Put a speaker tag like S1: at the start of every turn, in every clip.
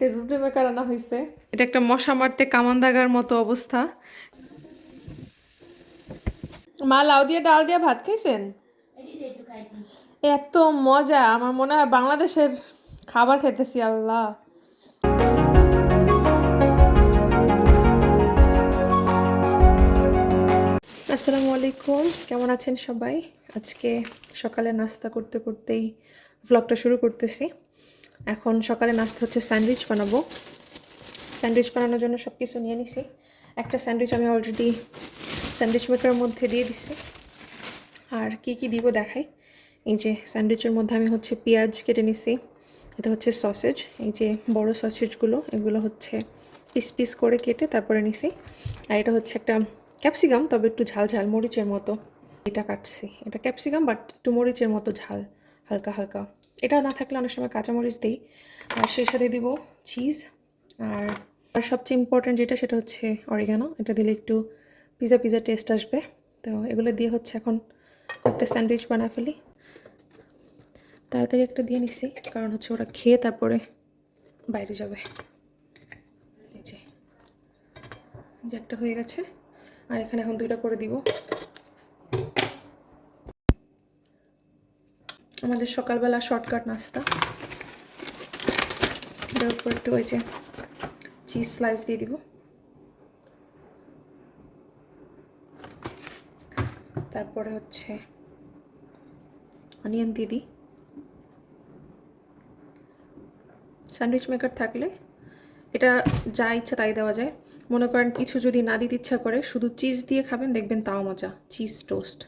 S1: এটা রুটি মেকার আনা হয়েছে এটা একটা মশা মারতে কামান দাগার মতো অবস্থা। মা লাউ দিয়ে ডাল দিয়ে ভাত খাইছেন? এত মজা আমার মনে হয় বাংলাদেশের খাবার খেতেছি আল্লাহ। আসসালামু আলাইকুম কেমন আছেন সবাই? আজকে সকালে নাস্তা করতে করতেই ভ্লগটা শুরু করতেছি। এখন সকালে নাস্তা হচ্ছে স্যান্ডউইচ বানাবো। স্যান্ডউইচ বানানোর জন্য সব কিছু নিয়ে নিছি। একটা স্যান্ডউইচ আমি অলরেডি স্যান্ডউইচ মেকারের মধ্যে দিয়ে দিছি। আর কি কি দিব দেখাই। এই যে স্যান্ডউইচের মধ্যে আমি হচ্ছে পেঁয়াজ কেটে নিছি। এটা হচ্ছে সসেজ। এই যে বড় সসেজগুলো, এগুলো হচ্ছে পিস পিস করে কেটে তারপরে নিছি। আর এটা হচ্ছে একটা ক্যাপসিকাম, তবে একটু ঝাল ঝাল, মরিচের মতো। এটা কাটছি। এটা ক্যাপসিকাম, বাট একটু মরিচের মতো ঝাল, হালকা হালকা। এটা না থাকলে অনেক সময় কাঁচামরিচ দিই। আর সেই সাথে দিব চিজ আর আর সবচেয়ে ইম্পর্ট্যান্ট যেটা সেটা হচ্ছে অরিগানো এটা দিলে একটু পিজা পিজা টেস্ট আসবে। তো এগুলো দিয়ে হচ্ছে এখন একটা স্যান্ডউইচ বানায় ফেলি। তাড়াতাড়ি একটা দিয়ে নিছি, কারণ হচ্ছে ওরা খেয়ে তারপরে বাইরে যাবে। যে একটা হয়ে গেছে। আর এখানে এখন দুইটা করে দিব। আমাদের সকালবেলা শর্টকাট নাস্তা। এটার উপর একটু ওই যে চিজ স্লাইস দিয়ে দিব। তারপরে হচ্ছে অনিয়ন দিয়ে দিই। স্যান্ডউইচ মেকার থাকলে এটা যা ইচ্ছা তাই দেওয়া যায়। মনে করেন কিছু যদি না দিতে ইচ্ছা করে, শুধু চিজ দিয়ে খাবেন, দেখবেন তাও মজা। চিজ টোস্ট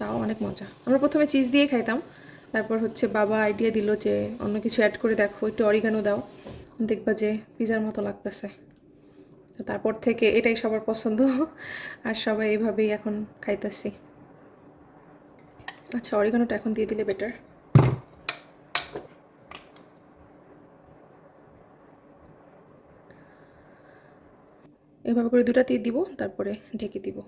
S1: তাও অনেক মজা। আমরা প্রথমে চিজ দিয়ে খাইতাম, তারপর হচ্ছে বাবা আইডিয়া দিল যে অন্য কিছু অ্যাড করে দেখো, একটু অরিগানো দাও, দেখবা যে পিজার মতো লাগতেছে। তো তারপর থেকে এটাই সবার পছন্দ, আর সবাই এইভাবেই এখন খাইতেছি। আচ্ছা অরিগানোটা এখন দিয়ে দিলে বেটার এভাবে করে দুটা দিয়ে দিব, তারপরে ঢেকে দিব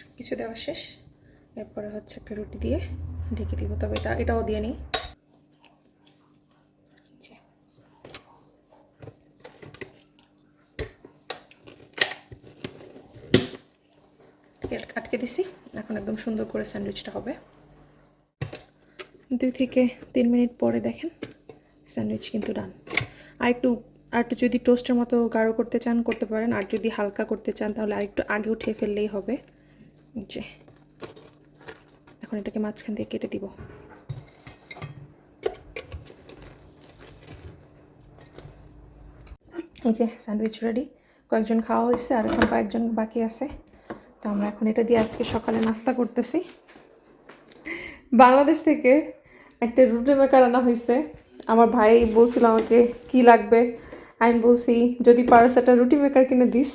S1: সব কিছু দেওয়া শেষ। এরপরে হচ্ছে একটা রুটি দিয়ে ঢেকে দিব, তবে এটা এটাও দিয়ে নিই। আটকে দিছি, এখন একদম সুন্দর করে স্যান্ডউইচটা হবে। দুই থেকে তিন মিনিট পরে দেখেন, স্যান্ডউইচ কিন্তু ডান। আর একটু আর একটু যদি টোস্টের মতো গাঢ় করতে চান, করতে পারেন। আর যদি হালকা করতে চান, তাহলে আর একটু আগে উঠিয়ে ফেললেই হবে। যে এখন এটাকে মাঝখান দিয়ে কেটে দিব। এই যে স্যান্ডউইচ রেডি কয়েকজন খাওয়া হয়েছে আর এখন কয়েকজন বাকি আছে। তো আমরা এখন এটা দিয়ে আজকে সকালে নাস্তা করতেছি। বাংলাদেশ থেকে একটা রুটি মেকার আনা হয়েছে। আমার ভাই বলছিল আমাকে, কি লাগবে? আমি বলছি, যদি পারস একটা রুটি মেকার কিনে দিস।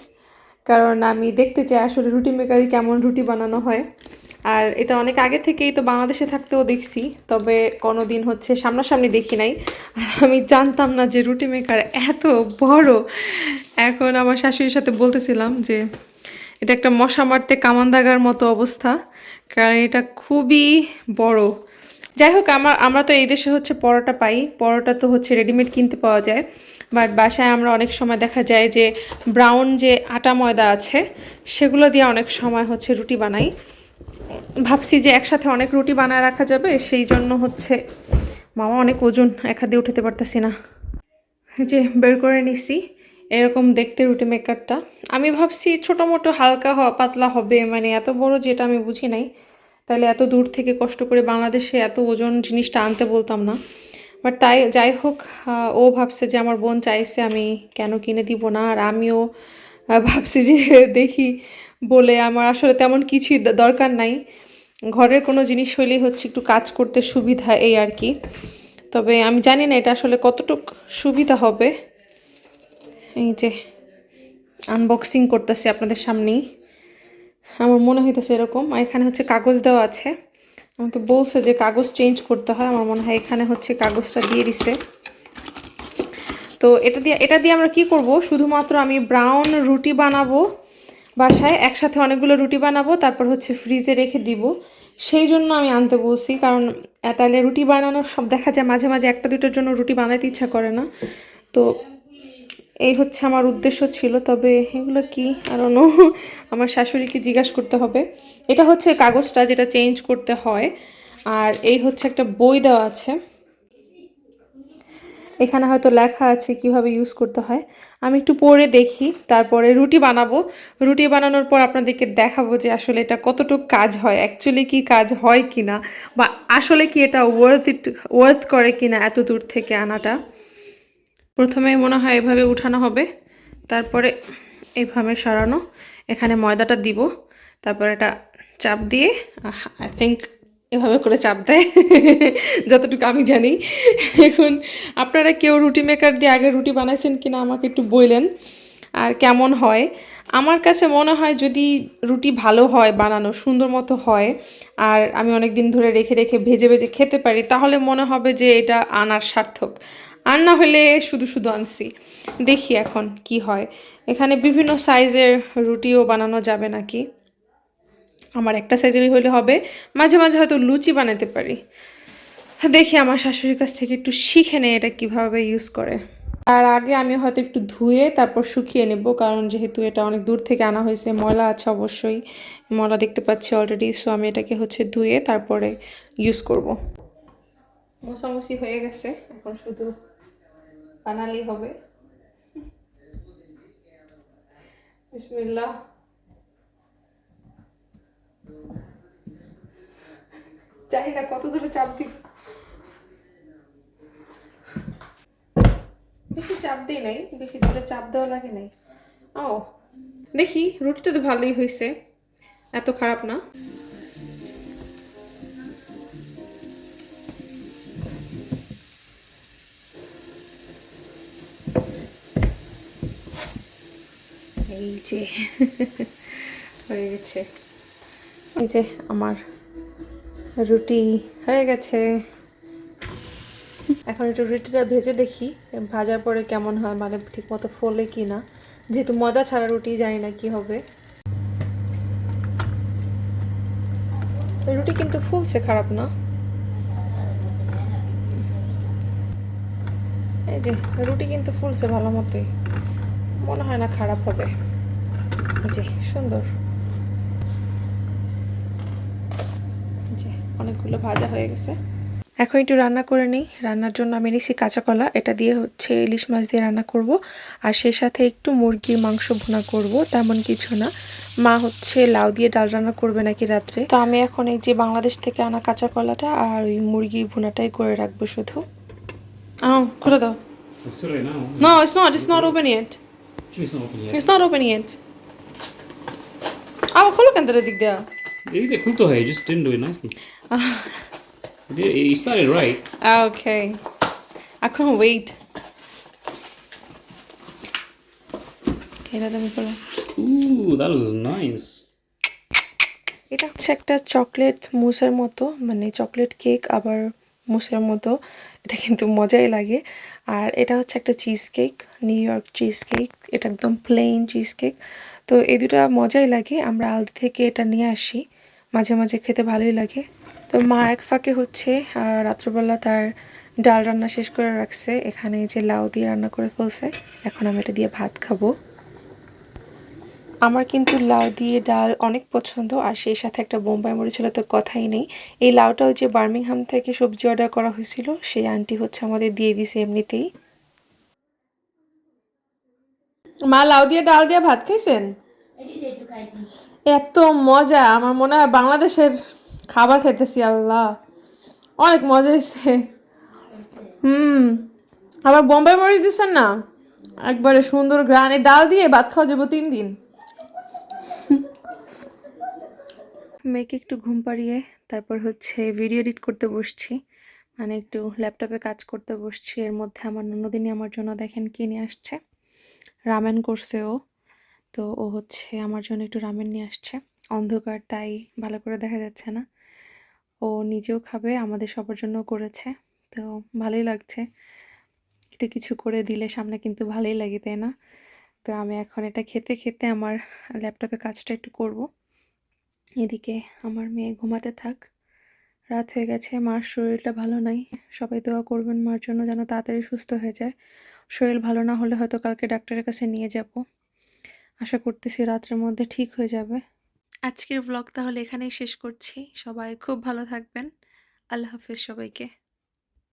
S1: কারণ আমি দেখতে চাই আসলে রুটি মেকারই কেমন রুটি বানানো হয়। আর এটা অনেক আগে থেকেই তো বাংলাদেশে থাকতেও দেখছি, তবে কোনো দিন হচ্ছে সামনাসামনি দেখি নাই। আর আমি জানতাম না যে রুটি মেকার এত বড়। এখন আমার শাশুড়ির সাথে বলতেছিলাম যে, এটা একটা মশা মারতে কামান দাগার মতো অবস্থা, কারণ এটা খুবই বড়। যাই হোক, আমার, আমরা তো এই দেশে হচ্ছে পরোটা পাই, পরোটা তো হচ্ছে রেডিমেড কিনতে পাওয়া যায়। বাট বাসায় আমরা অনেক সময় দেখা যায় যে ব্রাউন যে আটা ময়দা আছে, সেগুলো দিয়ে অনেক সময় হচ্ছে রুটি বানাই। ভাবছি যে একসাথে অনেক রুটি বানায় রাখা যাবে, সেই জন্য হচ্ছে মামা অনেক ওজন এক হাত উঠাতে পারতেছি না। যে বের করে নিছি, এরকম দেখতে রুটি মেকারটা। আমি ভাবছি ছোটো মোটো হালকা পাতলা হবে মানে এত বড় যেটা আমি বুঝি নাই। তাহলে এত দূর থেকে কষ্ট করে বাংলাদেশে এত ওজন জিনিসটা আনতে বলতাম না। বাট তাই, যাই হোক ও ভাবছে যে আমার বোন চাইছে আমি কেন কিনে দিব না, আর আমিও ভাবছি যে দেখি বলে আমার আসলে তেমন কিছুই দরকার নাই। ঘরের কোনো জিনিস হইলেই হচ্ছে একটু কাজ করতে সুবিধা এই আর কি। তবে আমি জানি না এটা আসলে কতটুক সুবিধা হবে। এই যে আনবক্সিং করতেছি আপনাদের সামনেই। আমার মনে হইতেছে এরকম এখানে হচ্ছে কাগজ দেওয়া আছে। আমাকে বলছে যে কাগজ চেঞ্জ করতে হয়। আমার মনে হয় এখানে হচ্ছে কাগজটা দিয়ে দিছে। তো এটা দিয়ে এটা দিয়ে আমরা কি করব? শুধুমাত্র আমি ব্রাউন রুটি বানাবো বাসায়, একসাথে অনেকগুলো রুটি বানাবো, তারপর হচ্ছে ফ্রিজে রেখে দিব। সেই জন্য আমি আনতে বলছি, কারণ তাহলে রুটি বানানোর সব দেখা যায়, মাঝে মাঝে একটা দুটোর জন্য রুটি বানাতে ইচ্ছা করে না। তো এই হচ্ছে আমার উদ্দেশ্য ছিল, তবে এগুলো কি? আর নো আমার শাশুড়িকে জিজ্ঞাসা করতে হবে। এটা হচ্ছে কাগজটা যেটা চেঞ্জ করতে হয়। আর এই হচ্ছে একটা বই দেওয়া আছে। এখানে হয়তো লেখা আছে কীভাবে ইউজ করতে হয়। আমি একটু পড়ে দেখি, তারপরে রুটি বানাবো। রুটি বানানোর পর আপনাদেরকে দেখাবো যে আসলে এটা কতটুকু কাজ হয় অ্যাকচুয়ালি কি কাজ হয় কি না বা আসলে কি এটা ওয়ার্থ ইট ওয়ার্থ করে কি না এত দূর থেকে আনাটা। প্রথমে মনে হয় এভাবে উঠানো হবে, তারপরে এভাবে সরানো। এখানে ময়দাটা দিব, তারপর এটা চাপ দিয়ে আই থিঙ্ক এভাবে করে চাপ দেয়, যতটুকু আমি জানি। এখন আপনারা কেউ রুটি মেকার দিয়ে আগে রুটি বানাইছেন কিনা আমাকে একটু বললেন, আর কেমন হয়। আমার কাছে মনে হয় যদি রুটি ভালো হয় বানানো, সুন্দর মতো হয়, আর আমি অনেক দিন ধরে রেখে রেখে ভেজে ভেজে খেতে পারি, তাহলে মনে হবে যে এটা আনার সার্থক। আর না হলে শুধু শুধু আনছি। দেখি এখন কি হয়। এখানে বিভিন্ন সাইজের রুটিও বানানো যাবে নাকি? আমার একটা সাইজেরই হলে হবে। মাঝে মাঝে হয়তো লুচি বানাতে পারি। দেখি আমার শাশুড়ির কাছ থেকে একটু শিখে নেয় এটা কীভাবে ইউজ করে। আর আগে আমি হয়তো একটু ধুয়ে তারপর শুকিয়ে নেব, কারণ যেহেতু এটা অনেক দূর থেকে আনা হয়েছে, ময়লা আছে অবশ্যই। ময়লা দেখতে পাচ্ছি অলরেডি সো আমি এটাকে হচ্ছে ধুয়ে তারপরে ইউজ করব। মশামশি হয়ে গেছে, এখন শুধু বানালেই হবে। বিসমিল্লাহ। জানি না কত দূরে চাপ দিব বেশি চাপ দিই নাই, বেশি দূরে চাপ দেওয়া লাগে নাই। ও, দেখি রুটিটা তো ভালোই হয়েছে এত খারাপ না। এই যে, হয়ে গেছে। এই যে আমার রুটি হয়ে গেছে। এখন একটু রুটিটা ভেজে দেখি, ভাজার পরে কেমন হয় মানে ঠিক মতো ফোলে কি না। যেহেতু ময়দা ছাড়া রুটি জানি না কি হবে। রুটি কিন্তু ফুলছে, খারাপ না। এই যে, রুটি কিন্তু ফুলছে ভালো মতোই। মনে হয় না খারাপ হবে। যে সুন্দর। যে অনেকগুলো ভাজা হয়ে গেছে। এখন একটু রান্না করে নিই। রান্নার জন্য আমি নিছি কাঁচা কলা এটা দিয়ে হচ্ছে ইলিশ মাছ দিয়ে রান্না করব। আর সেই সাথে একটু মুরগির মাংস ভুনা করব তেমন কিছু না। মা হচ্ছে লাউ দিয়ে ডাল রান্না করবে নাকি রাত্রে? তো আমি এখন এই যে বাংলাদেশ থেকে আনা কাঁচা কলাটা আর ওই মুরগির ভুনাটাই করে রাখব শুধু। খুলে দাও. No, it's not. It's not open yet.
S2: Actually, it's not open yet.
S1: Right okay I wait এটা এটা হচ্ছে একটা চকলেট মুসের মতো মানে চকলেট কেক আবার মুসের মতো। এটা কিন্তু মজাই লাগে। আর এটা হচ্ছে একটা cheese cake New York cheese cake এটা একদম প্লেন চিজ কেক তো এই দুটা মজাই লাগে। আমরা আলদি থেকে এটা নিয়ে আসি। মাঝে মাঝে খেতে ভালোই লাগে। তো মা এক ফাঁকে হচ্ছে রাত্রবেলা তার ডাল রান্না শেষ করে রাখছে। এখানে যে লাউ দিয়ে রান্না করে ফেলছে, এখন আমি এটা দিয়ে ভাত খাব। আমার কিন্তু লাউ দিয়ে ডাল অনেক পছন্দ, আর সেই সাথে একটা বোম্বাই মরিচ হলে তো কথাই নেই। এই লাউটা ওই যে বার্মিংহাম থেকে সবজি অর্ডার করা হয়েছিল, সেই আন্টি হচ্ছে আমাদের দিয়ে দিছে এমনিতেই। মা লাউ দিয়ে ডাল দিয়ে ভাত খাইছেন? এত মজা, আমার মনে হয় বাংলাদেশের খাবার খাইতেছি, আল্লাহ। অনেক মজা হয়েছে হুম, আবার বোম্বাই মরিচ দিচ্ছেন না? একবারে সুন্দর গ্রানে। ডাল দিয়ে ভাত খাওয়া যাব তিন দিন। মেয়েকে একটু ঘুম পাড়িয়ে তারপর হচ্ছে ভিডিও এডিট করতে বসছি। মানে একটু ল্যাপটপে কাজ করতে বসছি। এর মধ্যে আমার নন্দিনী আমার জন্য দেখেন কি নিয়ে আসছে। রামেন করছে ও। তো ও হচ্ছে আমার জন্য একটু রামেন নিয়ে আসছে। অন্ধকার, তাই ভালো করে দেখা যাচ্ছে না। ও নিজেও খাবে, আমাদের সবার জন্য করেছে। তো ভালোই লাগছে। একটু কিছু করে দিলে সামনে কিন্তু ভালোই লাগে, তাই না? তো আমি এখন এটা খেতে খেতে আমার ল্যাপটপে কাজটা একটু করব। এদিকে আমার মেয়ে ঘুমাতে থাক। রাত হয়ে গেছে, মার শরীরটা ভালো নাই। সবাই দোয়া করবেন মার জন্য যেন তাড়াতাড়ি সুস্থ হয়ে যায়। শরীর ভালো না হলে হয়তো কালকে ডাক্তারের কাছে নিয়ে যাব। আশা করতেছি রাত্রের মধ্যে ঠিক হয়ে যাবে। আজকের ব্লগ তাহলে এখানেই শেষ করছি। সবাই খুব ভালো থাকবেন। আল্লাহ হাফেজ সবাইকে।